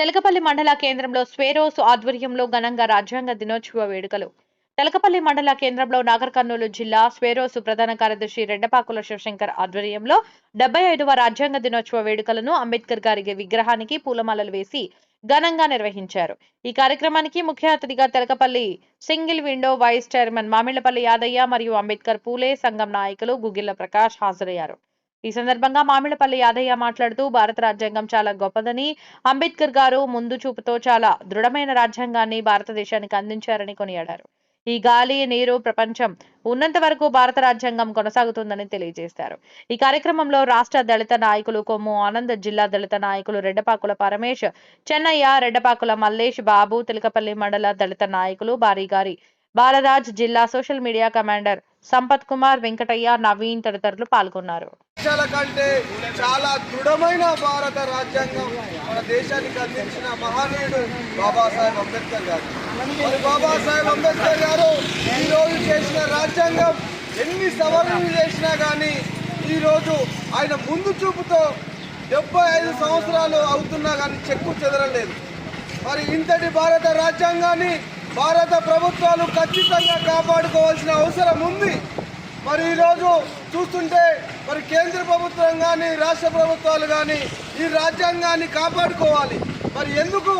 తెలకపల్లి మండల కేంద్రంలో స్వేరోస్ ఆధ్వర్యంలో ఘనంగా రాజ్యాంగ దినోత్సవ వేడుకలు. తెలకపల్లి మండల కేంద్రంలో నాగర్ కర్నూలు జిల్లా స్వేరోసు ప్రధాన కార్యదర్శి రెడ్డపాకుల శివశంకర్ ఆధ్వర్యంలో డెబ్బై ఐదవ రాజ్యాంగ దినోత్సవ వేడుకలను అంబేద్కర్ గారి విగ్రహానికి పూలమాలలు వేసి ఘనంగా నిర్వహించారు. ఈ కార్యక్రమానికి ముఖ్య అతిథిగా Telakapalli single window vice chairman Mamillapalli Yadaiah మరియు అంబేద్కర్ పూలే సంఘం నాయకులు గుగిళ్ళ ప్రకాష్ హాజరయ్యారు. ఈ సందర్భంగా మామిడపల్లి యాదయ్య మాట్లాడుతూ భారత రాజ్యాంగం చాలా గొప్పదని. అంబేద్కర్ గారు ముందు చూపుతో చాలా దృఢమైన రాజ్యాంగాన్ని భారతదేశానికి అందించారని కొనియాడారు. ఈ గాలి నీరు ప్రపంచం ఉన్నంత వరకు భారత రాజ్యాంగం కొనసాగుతుందని తెలియజేశారు. ఈ కార్యక్రమంలో రాష్ట్ర దళిత నాయకులు కొమ్ము ఆనంద్ జిల్లా దళిత నాయకులు రెడ్డపాకుల పరమేష్ చెన్నయ్య రెడ్డపాకుల మల్లేష్ బాబు తిలకపల్లి మండల దళిత నాయకులు బారీగారి బాలరాజ్ జిల్లా social media commander Sampath Kumar Venkataiah Naveen తదితరులు పాల్గొన్నారు. దేశాల కంటే చాలా దృఢమైన భారత రాజ్యాంగం మన దేశానికి అందించిన మహనీయుడు బాబాసాహెబ్ అంబేద్కర్ గారు. మరి బాబాసాహెబ్ అంబేద్కర్ గారు ఈ రోజు చేసిన రాజ్యాంగం ఎన్ని సవరణలు చేసినా కానీ ఈరోజు ఆయన ముందు చూపుతో డెబ్బై ఐదు సంవత్సరాలు అవుతున్నా కానీ చెక్కు చెదరలేదు. మరి ఇంతటి భారత రాజ్యాంగాన్ని భారత ప్రభుత్వాలు ఖచ్చితంగా కాపాడుకోవాల్సిన అవసరం ఉంది. మరి ఈరోజు చూస్తుంటే మరి కేంద్ర ప్రభుత్వం కానీ రాష్ట్ర ప్రభుత్వాలు కానీ ఈ రాజ్యాంగాన్ని కాపాడుకోవాలి. మరి ఎందుకు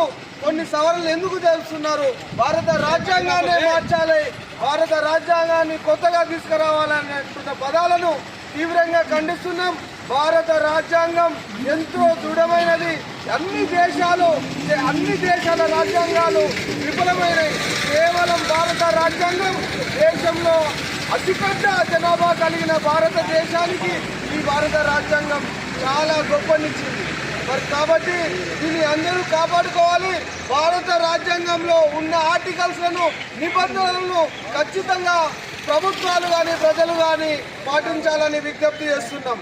కొన్ని సవరణలు ఎందుకు చేస్తున్నారు? భారత రాజ్యాంగాన్ని మార్చాలి. భారత రాజ్యాంగాన్ని కొత్తగా తీసుకురావాలనేటువంటి పదాలను తీవ్రంగా ఖండిస్తున్నాం. భారత రాజ్యాంగం ఎంతో దృఢమైనది. అన్ని దేశాలు అన్ని దేశాల రాజ్యాంగాలు విఫలమైనవి. కేవలం భారత రాజ్యాంగం దేశంలో అతిపెద్ద జనాభా కలిగిన భారతదేశానికి ఈ భారత రాజ్యాంగం చాలా గొప్పనిచ్చింది. మరి కాబట్టి దీన్ని అందరూ కాపాడుకోవాలి. భారత రాజ్యాంగంలో ఉన్న ఆర్టికల్స్లను నిబంధనలను ఖచ్చితంగా ప్రభుత్వాలు కానీ ప్రజలు కానీ పాటించాలని విజ్ఞప్తి చేస్తున్నాం.